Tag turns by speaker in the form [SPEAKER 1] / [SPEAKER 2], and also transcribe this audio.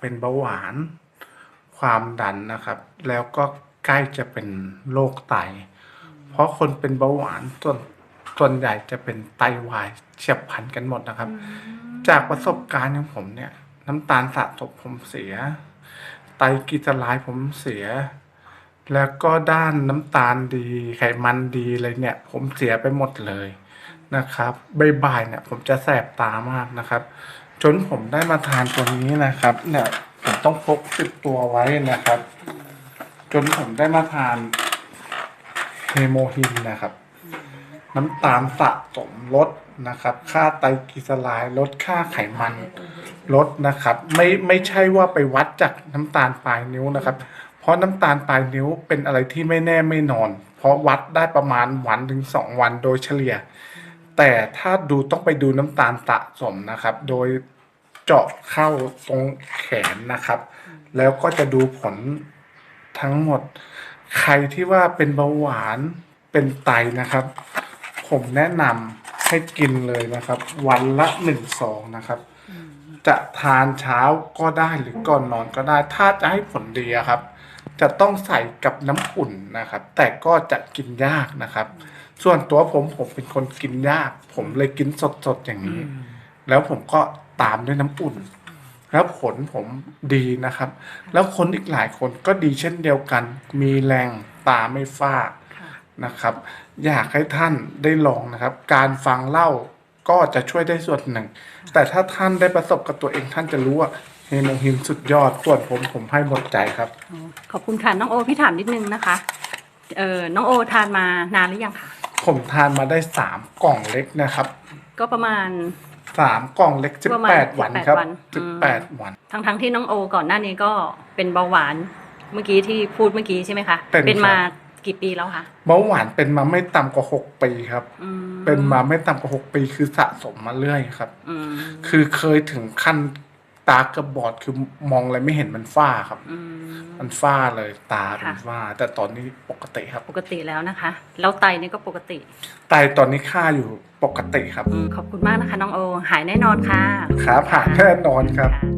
[SPEAKER 1] เป็นเบาหวาน ความดันนะครับ แล้วก็ใกล้จะเป็นโรคไต เพราะคนเป็นเบาหวานส่วนส่วนใหญ่จะเป็นไตวายเฉียบพลันกันหมดนะครับ จากประสบการณ์ของผมเนี่ย น้ำตาลสะสมผมเสีย ไตกิจลายผมเสีย แล้วก็ด้านน้ำตาลดี ไขมันดีอะไรเนี่ย ผมเสียไปหมดเลยนะครับบ่ายๆเนี่ย ผมจะแสบตามากนะครับ จนผมได้มาทานตัวนี้นะครับ เนี่ยผมต้องพกติดตัวไว้นะครับ จนผมได้มาทานเฮโมฮินนะครับ น้ำตาลสะสมลดนะครับ ค่าไตรกลีเซอไรด์ลดค่าไขมันลดนะครับ ไม่ไม่ใช่ว่าไปวัดจากน้ำตาลปลายนิ้วนะครับ เพราะน้ำตาลปลายนิ้วเป็นอะไรที่ไม่แน่ไม่นอน เพราะวัดได้ประมาณวันถึงสองวันโดยเฉลี่ย แต่ถ้าดูต้องไปดูน้ำตาลสะสมนะครับ โดย เจาะเข้าตรงแขนนะครับ แล้วก็จะดูผลทั้งหมด ใครที่ว่าเป็นเบาหวานเป็นไตนะครับ ผมแนะนำให้กินเลยนะครับ วันละหนึ่งซองนะครับ จะทานเช้าก็ได้หรือก่อนนอนก็ได้ ถ้าจะให้ผลดีอะครับ จะต้องใส่กับน้ำอุ่นนะครับ แต่ก็จะกินยากนะครับ ส่วนตัวผมผมเป็นคนกินยาก ผมเลยกินสดๆอย่างนี้ แล้วผมก็ ตามด้วยน้ำอุ่น แล้วผลผมดีนะครับ แล้วคนอีกหลายคนก็ดีเช่นเดียวกัน มีแรงตาไม่ฟ้า
[SPEAKER 2] ค่ะ
[SPEAKER 1] นะครับ อยากให้ท่านได้ลองนะครับ การฟังเล่าก็จะช่วยได้ส่วนหนึ่ง แต่ถ้าท่านได้ประสบกับตัวเองท่านจะรู้ว่าเฮโมฮินสุดยอดส่วนผมผมให้หมดใจครับ
[SPEAKER 2] อ๋อขอบคุณค่ะน้องโอพี่ถามนิดนึงนะคะเออน้องโอทานมานานหรือยังคะ
[SPEAKER 1] ผมทานมาได้สามกล่องเล็กนะครับ
[SPEAKER 2] ก็ประมาณ
[SPEAKER 1] สามกล่องเล็กสิบ
[SPEAKER 2] ประมาณ
[SPEAKER 1] แปดวันครับ
[SPEAKER 2] วัน
[SPEAKER 1] สิบ
[SPEAKER 2] อื
[SPEAKER 1] แปด
[SPEAKER 2] ม
[SPEAKER 1] วัน
[SPEAKER 2] ทั้งทั้งๆที่น้องโอก่อนหน้านี้ก็เป็นเบาหวานเมื่อกี้ที่พูดเมื่อกี้ใช่ไหมคะ
[SPEAKER 1] เป็นครับ
[SPEAKER 2] มากี่ปีแล้วคะ
[SPEAKER 1] เบาหวานเป็นมาไม่ต่ำกว่าหกปีครับ
[SPEAKER 2] อืม
[SPEAKER 1] เป็นมาไม่ต่ำกว่าหกปีคือสะสมมาเรื่อยครับ
[SPEAKER 2] อืม
[SPEAKER 1] คือเคยถึงขั้น ตากระบอดคือมองอะไรไม่เห็นมันฝ้าครับ
[SPEAKER 2] อืม
[SPEAKER 1] มันฝ้าเลยตาเป็น
[SPEAKER 2] ค่ะ
[SPEAKER 1] ฝ้า แต่ตอนนี้ปกติครับ
[SPEAKER 2] ปกติแล้วนะคะ แล้วไตนี่ก็ปกติ
[SPEAKER 1] ไตตอนนี้ค่าอยู่ปกติครับ
[SPEAKER 2] อืมขอบคุณมากนะคะ น้องโอ หายแน่นอนค่ะ
[SPEAKER 1] ครับผ่านแน่นอนครับ
[SPEAKER 2] ค่ะ